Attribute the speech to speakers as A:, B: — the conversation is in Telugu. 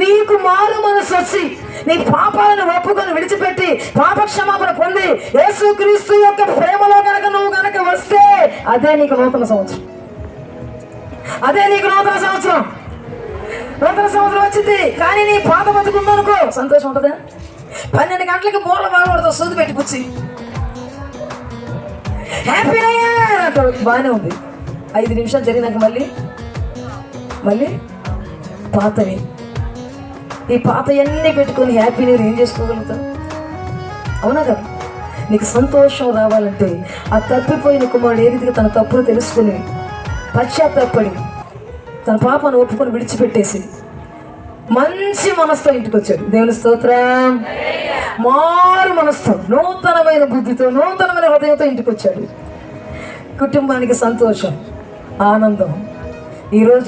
A: నీకు మారు మనసు వచ్చి నీ పాపాలను ఒప్పుకొని విడిచిపెట్టి పాప క్షమాపణ పొంది యేసుక్రీస్తు యొక్క ప్రేమలో కనుక నువ్వు కనుక వస్తే అదే నీకు నూతన సంవత్సరం. అదే నీకు నూతన సంవత్సరం. నూతన సంవత్సరం వచ్చింది కానీ నీ పాత బతుకుందనుకో సంతోషం ఉంటుందా? పన్నెండు గంటలకి బోర్ల బాగా సూది పెట్టి కూర్చి హ్యాపీ అంటాడు బాగానే ఉంది. ఐదు నిమిషాలు జరిగినాక మళ్ళీ మళ్ళీ పాతవి. ఈ పాత అన్నీ పెట్టుకొని హ్యాపీ న్యూ ఏం చేసుకోగలుగుతావు? అవునా కదా? నీకు సంతోషం రావాలంటే ఆ తప్పిపోయిన కుమారుడు ఏ రీతిగా తన తప్పును తెలుసుకుని పశ్చాత్తాపడి తన పాపను ఒప్పుకొని విడిచిపెట్టేసి మంచి మనస్తో ఇంటికి వచ్చాడు దేవుని స్తోత్రం. మారు మనస్తో నూతనమైన బుద్ధితో నూతనమైన హృదయంతో ఇంటికి వచ్చాడు కుటుంబానికి సంతోషం ఆనందం. ఈరోజు